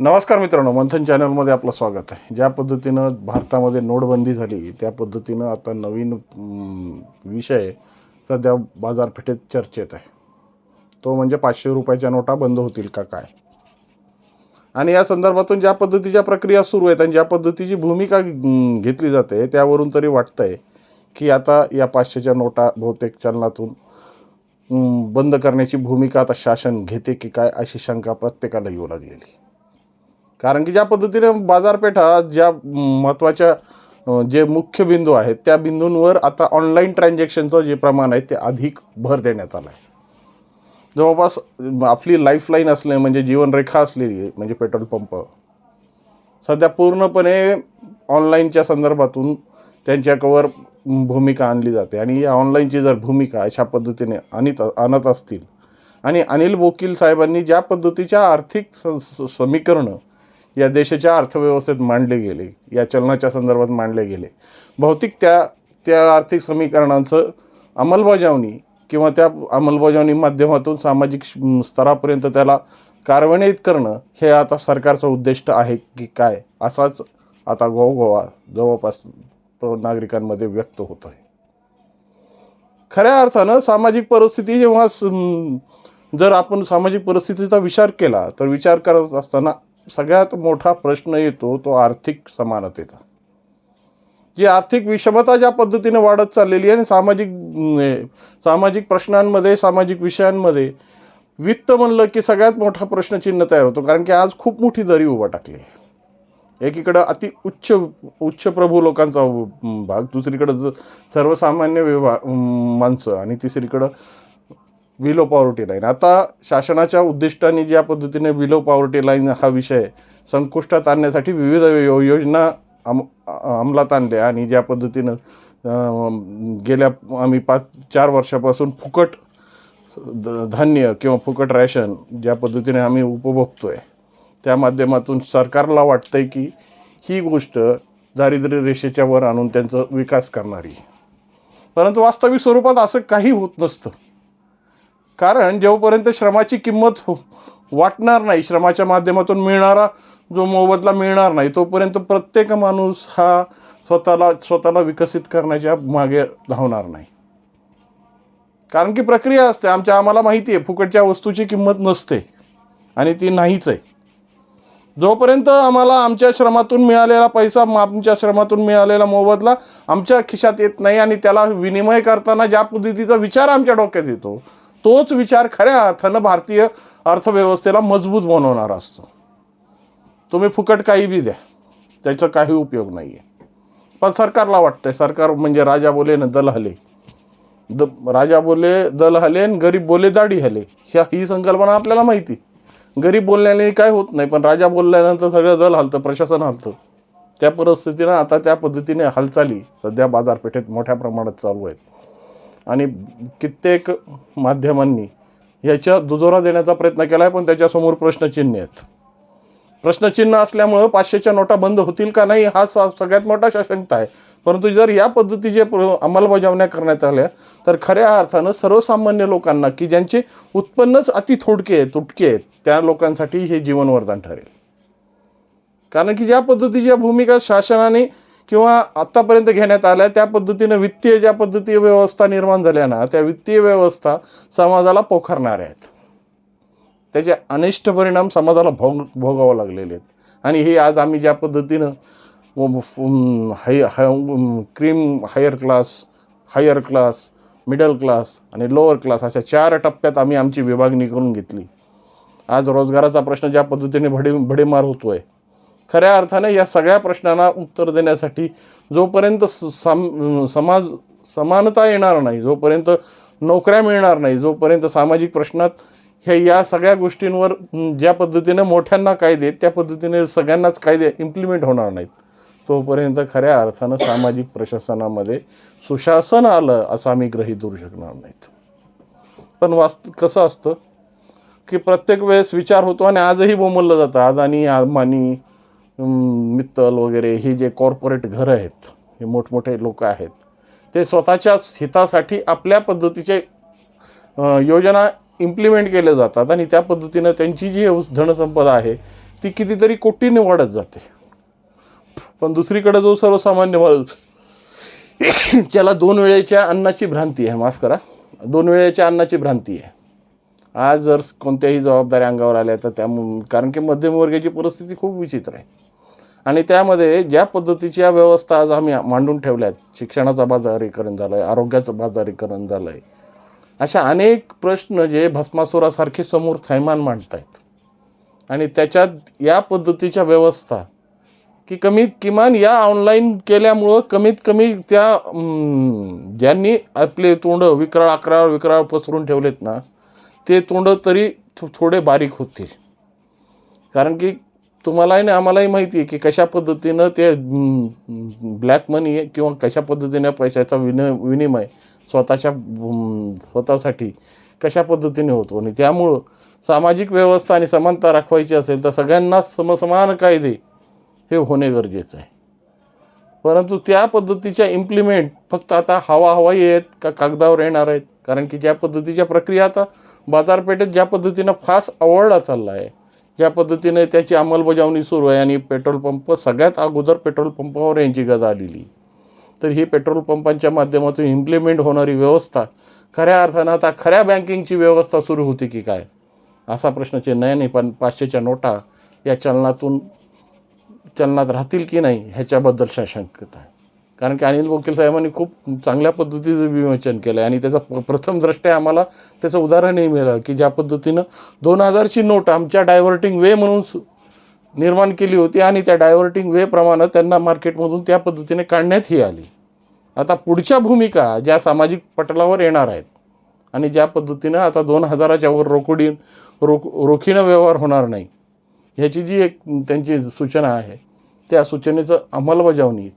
नमस्कार मित्रांनो मंथन चॅनलमध्ये आपलं स्वागत आहे. ज्या पद्धतीनं भारतामध्ये नोटबंदी झाली त्या पद्धतीनं आता नवीन विषय सध्या बाजारपेठेत चर्चेत आहे. तो म्हणजे पाचशे रुपयाच्या नोटा बंद होतील का काय? आणि या संदर्भातून ज्या पद्धतीच्या प्रक्रिया सुरू आहेत आणि ज्या पद्धतीची भूमिका घेतली जाते त्यावरून तरी वाटतंय की आता या पाचशेच्या नोटा बहुतेक चलनातून बंद करण्याची भूमिका आता शासन घेते की काय अशी शंका प्रत्येकाला येऊ लागलेली. कारण की ज्या पद्धतीने बाजारपेठा ज्या महत्त्वाच्या जे मुख्य बिंदू आहेत त्या बिंदूंवर आता ऑनलाईन ट्रान्झॅक्शनचं जे प्रमाण आहे ते अधिक भर देण्यात आलं आहे जवळपास आपली लाईफलाईन असले म्हणजे जीवनरेखा असलेली आहे, म्हणजे पेट्रोल पंप सध्या पूर्णपणे ऑनलाईनच्या संदर्भातून त्यांच्यावर भूमिका आणली जाते. आणि या ऑनलाईनची जर भूमिका अशा पद्धतीने आणीत आणत असतील आणि अनिल बोकील साहेबांनी ज्या पद्धतीच्या आर्थिक स स- समीकरणं या देशाच्या अर्थव्यवस्थेत मांडले गेले या चलनाच्या संदर्भात मांडले गेले. बहुतेक त्या त्या आर्थिक समीकरणांचं अंमलबजावणी किंवा त्या अंमलबजावणी माध्यमातून सामाजिक स्तरापर्यंत त्याला कार्यान्वित करणं हे आता सरकारचं उद्दिष्ट आहे की काय असाच आता गोवा जवळपास नागरिकांमध्ये व्यक्त होत आहे. खऱ्या अर्थानं सामाजिक परिस्थिती जेव्हा जर आपण सामाजिक परिस्थितीचा विचार केला तर विचार करत असताना सगळ्यात मोठा प्रश्न येतो तो आर्थिक समानतेचा. जी आर्थिक विषमता ज्या पद्धतीने वाढत चाललेली आहे आणि सामाजिक सामाजिक प्रश्नांमध्ये सामाजिक विषयांमध्ये वित्त म्हणलं की सगळ्यात मोठा प्रश्नचिन्ह तयार होतो. कारण की आज खूप मोठी दरी उभा टाकली आहे. एकीकडं अति उच्च उच्च प्रभू लोकांचा भाग दुसरीकडं ज सर्वसामान्य विभा माणसं आणि तिसरीकडं बिलो पॉवर्टी लाईन आता शासनाच्या उद्दिष्टाने ज्या पद्धतीने बिलो पॉवर्टी लाईन हा विषय संकुष्टात आणण्यासाठी विविध यो योजना अम अंमलात आणल्या आणि ज्या पद्धतीनं गेल्या आम्ही पाच चार वर्षापासून फुकट धान्य किंवा फुकट रॅशन ज्या पद्धतीने आम्ही उपभोगतो आहे त्या माध्यमातून सरकारला वाटतं आहे की ही गोष्ट दारिद्र्य रेषेच्या वर आणून त्यांचा विकास करणारी. परंतु वास्तविक स्वरूपात असं काही होत नसतं. कारण जेव्हापर्यंत श्रमाची किंमत हो वाटणार नाही श्रमाच्या माध्यमातून मिळणारा जो मोबदला मिळणार नाही तोपर्यंत प्रत्येक माणूस हा स्वतःला स्वतःला विकसित करण्याच्या मागे धावणार नाही. कारण की प्रक्रिया असते आमच्या आम्हाला माहिती आहे फुकटच्या वस्तूची किंमत नसते आणि ती नाहीच आहे. जोपर्यंत आम्हाला आमच्या श्रमातून मिळालेला पैसा आमच्या श्रमातून मिळालेला मोबदला आमच्या खिशात येत नाही आणि त्याला विनिमय करताना ज्या पद्धतीचा विचार आमच्या डोक्यात येतो तोच विचार खऱ्या अर्थानं भारतीय अर्थव्यवस्थेला मजबूत बनवणारा असतो. तुम्ही फुकट काही बी द्या. त्याचा काही उपयोग नाही आहे पण सरकारला वाटतंय सरकार म्हणजे राजा बोले ना दल हले. द राजा बोले दल हले आणि गरीब बोले दाढी हले. ह्या ही संकल्पना आपल्याला माहिती. गरीब बोलण्याने काय होत नाही पण राजा बोलल्यानंतर सगळं दल हलतं प्रशासन हलतं. त्या परिस्थितीनं आता त्या पद्धतीने हालचाली सध्या बाजारपेठेत मोठ्या प्रमाणात चालू आहेत. आणि कित्येक माध्यमांनी याच्या दुजोरा देण्याचा प्रयत्न केला आहे पण त्याच्यासमोर प्रश्नचिन्ह आहेत. प्रश्नचिन्ह असल्यामुळं पाचशेच्या नोटा बंद होतील का नाही हा सगळ्यात मोठा शशंकता आहे. परंतु जर या पद्धतीचे अंमलबजावण्या करण्यात आल्या तर खऱ्या अर्थानं सर्वसामान्य लोकांना की ज्यांचे उत्पन्नच अति थोडके आहे तुटके आहेत त्या लोकांसाठी हे जीवन वरदान ठरेल. कारण की ज्या पद्धतीच्या भूमिका शासनाने किंवा आत्तापर्यंत घेण्यात आल्या त्या पद्धतीनं वित्तीय ज्या पद्धतीय व्यवस्था निर्माण झाल्या ना त्या वित्तीय व्यवस्था समाजाला पोखरणाऱ्या आहेत. त्याचे अनिष्ट परिणाम समाजाला भोग भोगावं लागलेले आहेत. आणि हे आज आम्ही ज्या पद्धतीनं high high cream higher class higher class middle class आणि लोअर क्लास अशा चार टप्प्यात आम्ही आमची विभागणी करून घेतली. आज रोजगाराचा प्रश्न ज्या पद्धतीने भडे भडेमार होतो आहे खऱ्या अर्थाने या सगळ्या प्रश्नांना उत्तर देण्यासाठी जोपर्यंत स- सम समाज समानता येणार नाही जोपर्यंत नोकऱ्या मिळणार नाही जोपर्यंत सामाजिक प्रश्नात ह्या या सगळ्या गोष्टींवर ज्या पद्धतीने मोठ्यांना कायदे त्या पद्धतीने सगळ्यांनाच कायदे इम्प्लिमेंट होणार नाहीत तोपर्यंत खऱ्या अर्थानं सामाजिक प्रशासनामध्ये सुशासन आलं असं आम्ही गृहीत धरू शकणार नाहीत. पण वास्त कसं असतं की प्रत्येक वेळेस विचार होतो आणि आजही बोंबललं जातं. आज आणि अं, मित्तल वगैरे ही जे कॉर्पोरेट घरं आहेत हे मोठमोठे लोक आहेत ते स्वतःच्याच हितासाठी आपल्या पद्धतीचे योजना इम्प्लिमेंट केल्या जातात आणि त्या पद्धतीनं त्यांची जी धनसंपदा आहे ती कितीतरी कोटीने वाढत जाते. पण दुसरीकडे जो सर्वसामान्य माणूस ज्याला दोन वेळेच्या अन्नाची भ्रांती आहे माफ करा दोन वेळेच्या अन्नाची भ्रांती आहे. आज जर कोणत्याही जबाबदाऱ्या अंगावर आल्या तर त्या कारण की मध्यमवर्गाची परिस्थिती खूप विचित्र आहे. आणि त्यामध्ये ज्या पद्धतीच्या व्यवस्था आज आम्ही मांडून ठेवल्या आहेत शिक्षणाचं बाजारीकरण झालं आहे आरोग्याचं बाजारीकरण झालं आहे अशा अनेक प्रश्न जे भस्मासुरासारखे समोर थैमान मांडत आहेत आणि त्याच्यात या पद्धतीच्या व्यवस्था की कमीत किमान या ऑनलाईन केल्यामुळं कमीत कमी त्या ज्यांनी आपले तोंड विकराळ अकराळ विकराळ पसरून ठेवलेत ना ते तोंड तरी थो- थोडे बारीक होतील. कारण की तुम्हालाही आणि आम्हालाही माहिती आहे की कशा पद्धतीनं ते ब्लॅक मनी किंवा कशा पद्धतीनं पैशाचा विन विनिमय स्वतःच्या स्वतःसाठी कशा पद्धतीने होतो. आणि त्यामुळं सामाजिक व्यवस्था आणि समानता राखवायची असेल तर सगळ्यांना समसमान कायदे हे होणे गरजेचं आहे. परंतु त्या पद्धतीच्या इम्प्लिमेंट फक्त आता हवा हवाई आहेत का कागदावर येणार आहेत. कारण की ज्या पद्धतीच्या प्रक्रिया आता बाजारपेठेत ज्या पद्धतीनं फास्ट आवडला चालला आहे ज्या पद्धतीने त्याची अंमलबजावणी सुरू आहे आणि पेट्रोल पंप सगळ्यात अगोदर पेट्रोल पंपावर यांची गदा आलेली. तर ही पेट्रोल पंपांच्या माध्यमातून इम्प्लिमेंट होणारी व्यवस्था खऱ्या अर्थानं आता खऱ्या बँकिंगची व्यवस्था सुरू होती की काय? असा प्रश्नचिन्ह आहे नाही पण पाचशेच्या नोटा या चलनातून चलनात राहतील की नाही ह्याच्याबद्दल साशंकता आहे. कारण की अनिल बोकील साहेबांनी खूप चांगल्या पद्धतीचं विमोचन केलं आहे आणि त्याचा प- प्रथम दृष्ट्या आम्हाला त्याचं उदाहरणही मिळालं की ज्या पद्धतीनं दोन हजारची नोट आमच्या डायव्हर्टिंग वे म्हणून सु- निर्माण केली होती आणि त्या डायव्हर्टिंग वेप्रमाणे त्यांना मार्केटमधून त्या पद्धतीने काढण्यातही आली. आता पुढच्या भूमिका ज्या सामाजिक पटलावर येणार आहेत आणि ज्या पद्धतीनं आता दोन हजाराच्या वर रोकडी रोख रोखीनं व्यवहार होणार नाही ह्याची जी एक त्यांची सूचना आहे त्या सूचनेचं अंमलबजावणी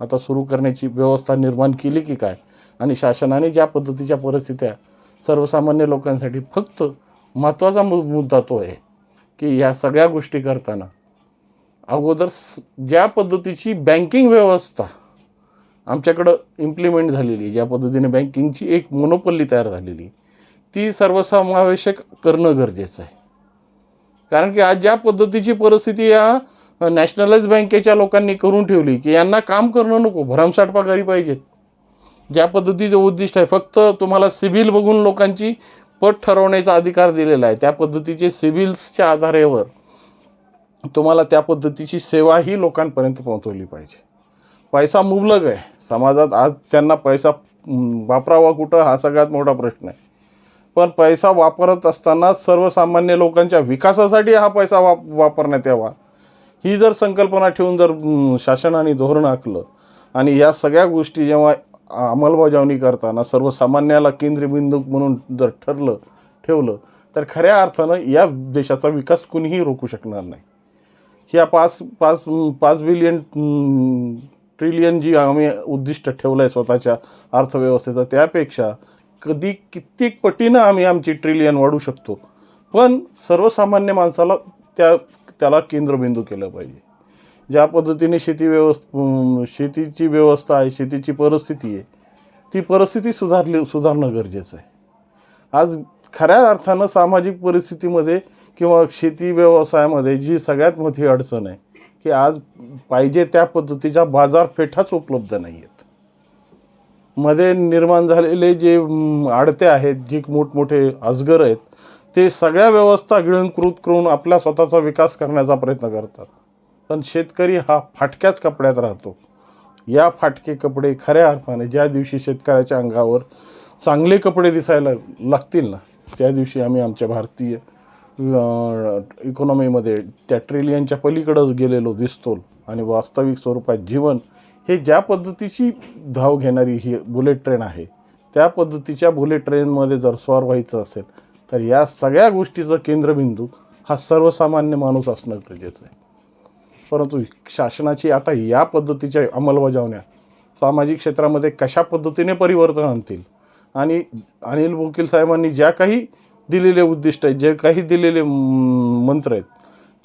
आता सुरू करण्याची व्यवस्था निर्माण केली की काय? आणि शासनाने ज्या पद्धतीच्या परिस्थित्या सर्वसामान्य लोकांसाठी फक्त महत्त्वाचा मु मुद्दा तो आहे की ह्या सगळ्या गोष्टी करताना अगोदर ज्या पद्धतीची बँकिंग व्यवस्था आमच्याकडं इम्प्लिमेंट झालेली ज्या पद्धतीने बँकिंगची एक मोनोपल्ली तयार झालेली ती सर्वसमावेशक करणं गरजेचं आहे. कारण की आज ज्या पद्धतीची परिस्थिती या नॅशनलाइज बँकेच्या लोकांनी करून ठेवली की यांना काम करणं नको भरमसाठ पगारी पाहिजेत. ज्या पद्धतीचं उद्दिष्ट आहे फक्त तुम्हाला सिबिल बघून लोकांची पट ठरवण्याचा अधिकार दिलेला आहे. त्या पद्धतीचे सिबिल्सच्या आधारेवर तुम्हाला त्या पद्धतीची सेवाही लोकांपर्यंत पोहोचवली पाहिजे. पैसा मुबलक आहे. समाजात आज त्यांना पैसा वापरावा कुठं? हा सगळ्यात मोठा प्रश्न आहे. पण पैसा वापरत असताना सर्वसामान्य लोकांच्या विकासासाठी हा पैसा वाप वापरण्यात यावा. ही जर संकल्पना ठेवून जर शासनाने धोरण आखलं आणि या सगळ्या गोष्टी जेव्हा अंमलबजावणी करताना सर्वसामान्याला केंद्रबिंदू म्हणून जर ठरलं ठेवलं तर खऱ्या अर्थानं या देशाचा विकास कुणीही रोखू शकणार नाही. ह्या पाच पाच पाच बिलियन ट्रिलियन जी आम्ही उद्दिष्ट ठेवलं आहे स्वतःच्या अर्थव्यवस्थेचं त्यापेक्षा कधी कित्येक पटीनं आम्ही आमची ट्रिलियन वाढू शकतो. पण सर्वसामान्य माणसाला त्या त्याला केंद्रबिंदू केलं पाहिजे. ज्या पद्धतीने शेती व्यवस्थ शेतीची व्यवस्था आहे शेतीची परिस्थिती आहे ती परिस्थिती सुधारली सुधारणं गरजेचं आहे. आज खऱ्या अर्थानं सामाजिक परिस्थितीमध्ये किंवा शेती व्यवसायामध्ये जी सगळ्यात मोठी अडचण आहे की आज पाहिजे त्या पद्धतीच्या बाजारपेठाच उपलब्ध नाही आहेत मध्ये निर्माण झालेले जे आडते आहेत जे मोठमोठे अजगर आहेत ते सगळ्या व्यवस्था गिळंकृत करून आपला स्वतःचा विकास करण्याचा प्रयत्न करतात. पण शेतकरी हा फाटक्याच कपड्यात राहतो. या फाटके कपडे खऱ्या अर्थाने ज्या दिवशी शेतकऱ्याच्या अंगावर चांगले कपडे दिसायला लागतील ना त्या दिवशी आम्ही आमच्या भारतीय इकॉनॉमीमध्ये त्या ट्रिलियनच्या पलीकडंच गेलेलो दिसतो आणि वास्तविक स्वरूपात जीवन हे ज्या पद्धतीची धाव घेणारी ही बुलेट ट्रेन आहे त्या पद्धतीच्या बुलेट ट्रेनमध्ये जर स्वार व्हायचं असेल तर या सगळ्या गोष्टीचं केंद्रबिंदू हा सर्वसामान्य माणूस असणं गरजेचं आहे. परंतु शासनाची आता या पद्धतीच्या अंमलबजावण्या सामाजिक क्षेत्रामध्ये कशा पद्धतीने परिवर्तन आणतील? आणि अनिल बोकील साहेबांनी ज्या काही दिलेले उद्दिष्ट आहेत जे काही दिलेले मंत्र आहेत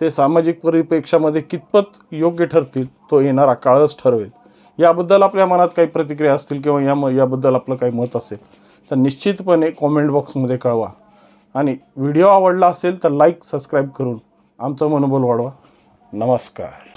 ते सामाजिक परिप्रेक्षामध्ये कितपत योग्य ठरतील तो येणारा काळच ठरवेल. याबद्दल आपल्या मनात काही प्रतिक्रिया असतील किंवा या याबद्दल आपलं काही मत असेल तर निश्चितपणे कॉमेंट बॉक्समध्ये कळवा. आणि व्हिडिओ आवडला असेल तर लाईक सबस्क्राईब करून आमचं मनोबल वाढवा. नमस्कार.